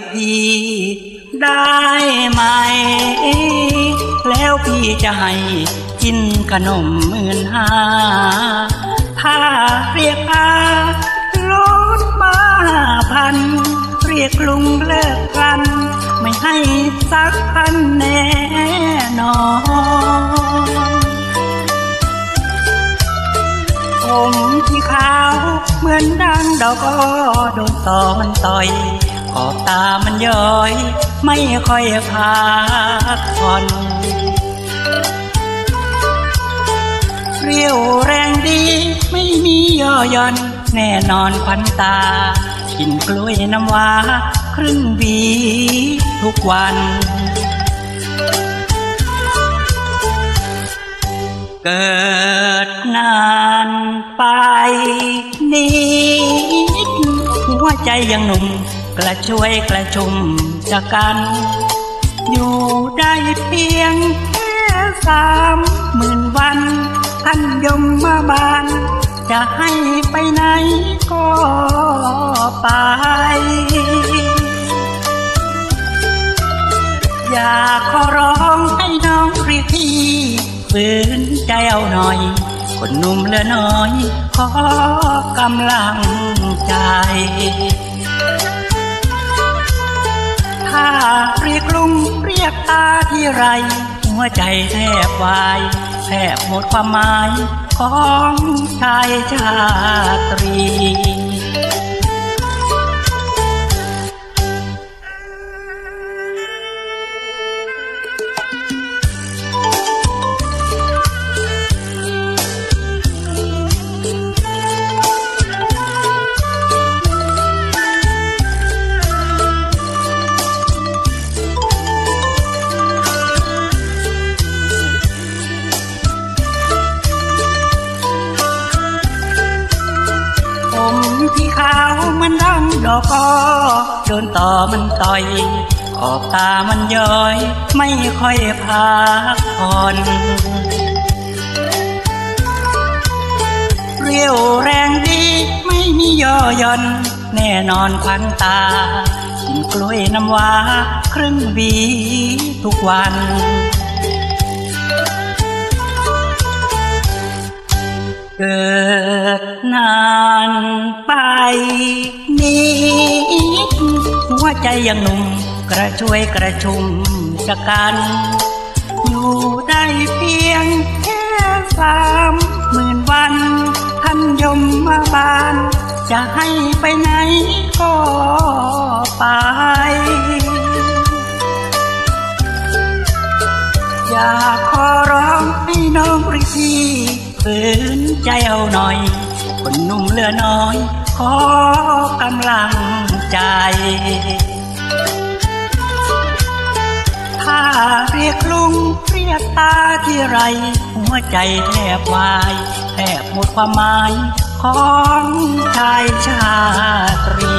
กพี่ได้ไหม แล้วพี่จะให้กินขนมหมื่นห้า ถ้าเรียกอาลดมาพัน เรียกลุงเลิกกัน ไม่ให้สักพันแน่นอนผมที่ขาวเหมือนดังดอกอ้อโดนต่อมันต่อย ขอบตามันย้อย ไม่ค่อยพักผ่อนเรียวแรงดีไม่มีย่อหย่อน แน่นอนควันตา กินกล้วยน้ำว้า ครึ่งหวีทุกวัน เกิดนานไปนิดหัวใจยังหนุ่ม กระช่วยกระชุมจากกัน อยู่ได้เพียงแค่สามหมื่นวันท่านยมมาบาน จะให้ไปไหนก็ไป อยากขอร้องให้น้องรีพี่ฝืนใจเอาหน่อย คนหนุ่มเหลือน้อย ขอกำลังใจ ยกตาที่ไร หัวใจแทบวายแทบหมดความหมายของชายชาตรี ผมที่ขาวมันดังดอกอ้อโดนต่อมันต่อย ออกตามันย้อย ไม่ค่อยพักผ่อนเรียวแรงดีไม่มีย่อหย่อน แน่นอนควันตา กินกล้วยน้ำว้าครึ่งหวีทุกวันเกิ ดนานไปนิดหัวใจยังหนุ่มกระช่วยกระชุมชะกกัน อยู่ได้เพียงแค่สามหมื่นวันท่านยมมาบาน จะให้ไปไหนก็ นใจเอาหน่อย คนหนุ่มเลือน้อย ขอกำลังใจถ้าเรียกลุงเรียกตาที่ไร หัวใจแทบวายแทบหมดความหมายของชายชาตรี